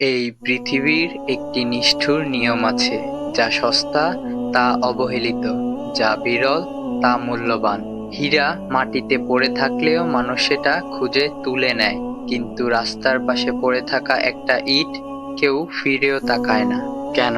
এই পৃথিবীর একটি নিষ্ঠুর নিয়ম আছে, যা সস্তা, তা অবহেলিত, যা বিরল, তা মূল্যবান। হীরা মাটিতে পড়ে থাকলেও মানুষ সেটা খুঁজে তুলে নেয়, কিন্তু রাস্তার পাশে পড়ে থাকা একটা ইট কেউ ফিরেও তাকায় না। কেন?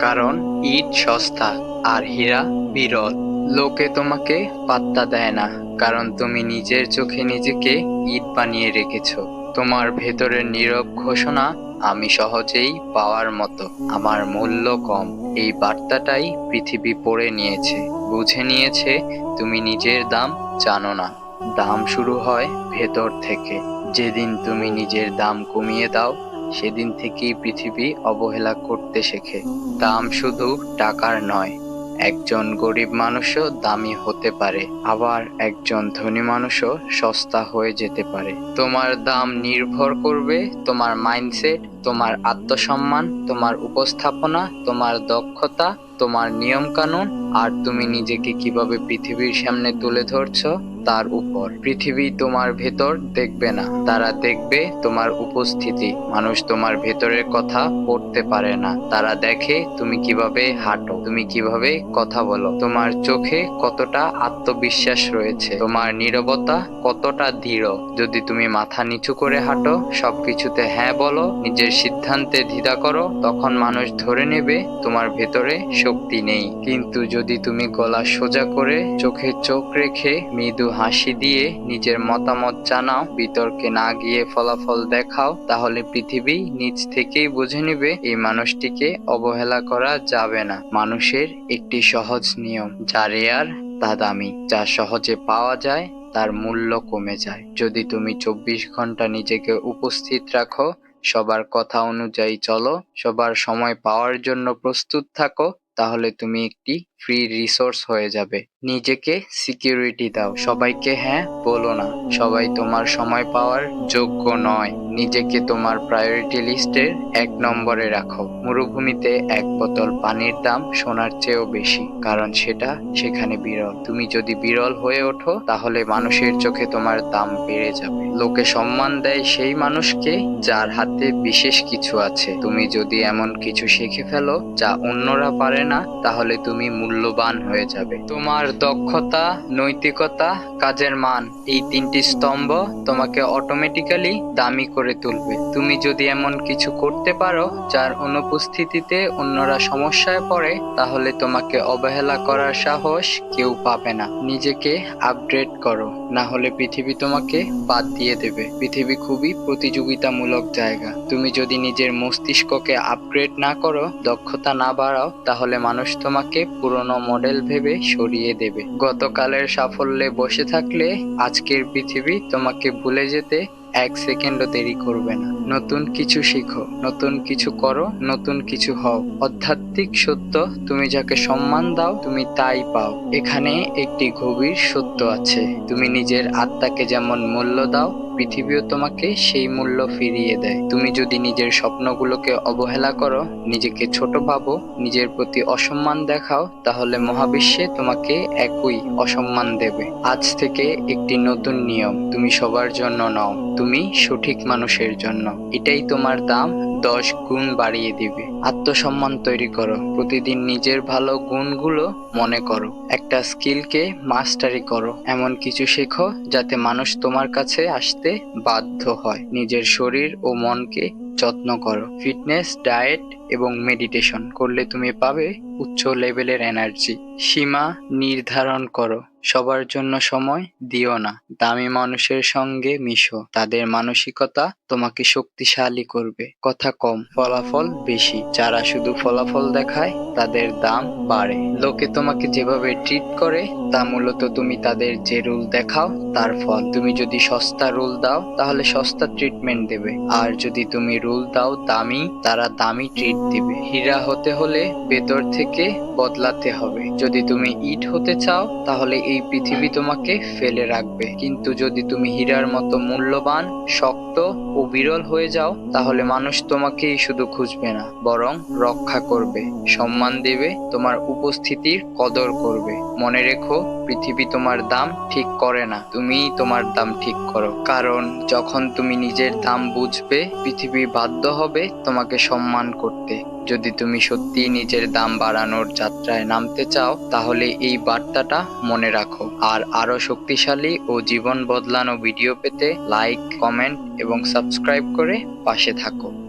কারণ ইট সস্তা আর হীরা বিরল। লোকে তোমাকে পাত্তা দেয় না, কারণ তুমি নিজের চোখে নিজেকে ইট বানিয়ে রেখেছো। তোমার ভেতরের নীরব ঘোষণা আমি সহজেই পাওয়ার মতো। আমার মূল্য কম। এই বার্তাটাই পৃথিবী পড়ে নিয়েছে। বুঝে নিয়েছে, তুমি নিজের দাম জানো না। দাম শুরু হয় ভেতর থেকে। যেদিন তুমি নিজের দাম কমিয়ে দাও, সেদিন থেকেই পৃথিবী অবহেলা করতে শেখে। দাম শুধু টাকার নয় একজন গরিব মানুষও দামি হতে পারে, আবার একজন ধনী মানুষও সস্তা হয়ে যেতে পারে। তোমার দাম নির্ভর করবে তোমার মাইন্ডসেট তোমার আত্মসম্মান, তোমার উপস্থাপনা, তোমার দক্ষতা, তোমার নিয়ম কানুন আর তুমি নিজেকে কীভাবে পৃথিবীর সামনে তুলে ধরছো, তার উপর। পৃথিবী তোমার ভেতর দেখবে না। তারা দেখবে তোমার উপস্থিতি। মানুষ তোমার ভেতরের কথা পড়তে পারে না। তারা দেখে তুমি কীভাবে হাঁটো, তুমি কীভাবে কথা বলো। তোমার চোখে কতটা আত্মবিশ্বাস রয়েছে। তোমার নীরবতা কতটা দৃঢ়। যদি তুমি মাথা নিচু করে হাঁটো, সবকিছুতে হ্যাঁ বলো, নিজের সিদ্ধান্তে দ্বিধা করো, তখন মানুষ ধরে নেবে তোমার ভেতরে শক্তি নেই। কিন্তু যদি তুমি গলা সোজা করে চোখে চোখ রেখে মৃদু হাসি দিয়ে নিজের মতামত জানাও, বিতর্কে না গিয়ে ফলাফল দেখাও, তাহলে পৃথিবী নিজ থেকেই বুঝে নেবে এই মানুষটিকে অবহেলা করা যাবে না। মানুষের একটি সহজ নিয়ম যা রেয়ার তা দামি যা সহজে পাওয়া যায়, তার মূল্য কমে যায়। যদি তুমি চব্বিশ ঘণ্টা নিজেকে উপস্থিত রাখো, সবার কথা অনুযায়ী চলো, সবার সময় পাওয়ার জন্য প্রস্তুত থাকো তাহলে তুমি একটি ফ্রি রিসোর্স হয়ে যাবে। নিজেকে সিকিউরিটি দাও। সবাইকে হ্যাঁ বলো না। সবাই তোমার সময় পাওয়ার যোগ্য নয়। নিজেকে তোমার প্রায়োরিটি লিস্টের এক নম্বরে রাখো। মরুভূমিতে এক বোতল পানির দাম সোনার চেয়েও বেশি, কারণ সেটা সেখানে বিরল। তুমি যদি বিরল হয়ে ওঠো, তাহলে মানুষের চোখে তোমার দাম বেড়ে যাবে। লোকে সম্মান দেয় সেই মানুষকে যার হাতে বিশেষ কিছু আছে। তুমি যদি এমন কিছু শিখে ফেলো যা অন্যরা পারে না, তাহলে তুমি মূল্যবান হয়ে যাবে। তোমার দক্ষতা, নৈতিকতা কাজের মান, এই তিনটি স্তম্ভ তোমাকে অটোমেটিক্যালি দামি করে তুলবে। তুমি যদি এমন কিছু করতে পারো, যার অনুপস্থিতিতে অন্যরা সমস্যায় পড়ে, তাহলে তোমাকে অবহেলা করার সাহস কেউ পাবে না। নিজেকে আপগ্রেড করো, না হলে পৃথিবী তোমাকে বাদ দিয়ে দেবে। পৃথিবী খুবই প্রতিযোগিতামূলক জায়গা। তুমি যদি নিজের মস্তিষ্ককে আপগ্রেড না করো, দক্ষতা না বাড়াও, তাহলে মানুষ তোমাকে পুরনো মডেল ভেবে সরিয়ে দেবে। গতকালের সাফল্যে বসে থাকলে আজকের পৃথিবী তোমাকে ভুলে যেতে এক সেকেন্ডও দেরি করবে না। নতুন কিছু শিখো, নতুন কিছু করো, নতুন কিছু হও। আধ্যাত্মিক সত্য তুমি যাকে সম্মান দাও, তুমি তাই পাও। এখানে একটি গভীর সত্য আছে। তুমি নিজের আত্মাকে যেমন মূল্য দাও পৃথিবীও তোমাকে সেই মূল্য ফিরিয়ে দেয়। তুমি যদি নিজের স্বপ্নগুলোকে অবহেলা করো, নিজেকে ছোট ভাবো, নিজের প্রতি অসম্মান দেখাও, তাহলে মহাবিশ্বে তোমাকে একই অসম্মান দেবে। আজ থেকে একটি নতুন নিয়ম, তুমি সবার জন্য নও, তুমি সঠিক মানুষের জন্য। এটাই তোমার দাম দশ গুণ বাড়িয়ে দিবে। আত্মসম্মান তৈরি করো। প্রতিদিন নিজের ভালো গুণগুলো মনে করো। একটা স্কিলকে মাস্টারি করো। এমন কিছু শেখো যাতে মানুষ তোমার কাছে আসতে বাধ্য হয়। নিজের শরীর ও মনকে যত্ন করো। ফিটনেস, ডায়েট এবং মেডিটেশন করলে তুমি পাবে উচ্চ লেভেলের এনার্জি সীমা নির্ধারণ করো। সবার জন্য সময় দিও না। দামি মানুষের সঙ্গে মিশো। তাদের মানসিকতা তোমাকে শক্তিশালী করবে। কথা কম, ফলাফল বেশি। যারা শুধু ফলাফল দেখায়, তাদের দাম বাড়ে। লোকে তোমাকে যেভাবে ট্রিট করে, তা মূলত তুমি তাদের যে রুল দেখাও, তার ফল। তুমি যদি সস্তা রুল দাও, তাহলে সস্তা ট্রিটমেন্ট দেবে। আর যদি তুমি রুল দাও দামি, তারা দামি ট্রিট দিবে। হীরা হতে হলে ভেতর থেকে বদলাতে হবে। যদি তুমি ইট হতে চাও, তাহলে এই পৃথিবী তোমাকে ফেলে রাখবে। কিন্তু যদি তুমি হীরার মতো মূল্যবান, শক্ত ও বিরল হয়ে যাও, তাহলে মানুষ তোমাকেই শুধু খুঁজবে না, বরং রক্ষা করবে। সম্মান দেবে, তোমার উপস্থিতির কদর করবে। মনে রেখো, পৃথিবী তোমার দাম ঠিক করে না, তুমিই তোমার দাম ঠিক করো। কারণ, যখন তুমি নিজের দাম বুঝবে, পৃথিবী বাধ্য হবে তোমাকে সম্মান করতে। যদি তুমি সত্যি নিজের দাম বাড়ানোর যাত্রায় নামতে চাও, তাহলে এই বার্তাটা মনে রাখো। আর আরও শক্তিশালী ও জীবন বদলানো ভিডিও পেতে লাইক, কমেন্ট এবং সাবস্ক্রাইব করে পাশে থাকো।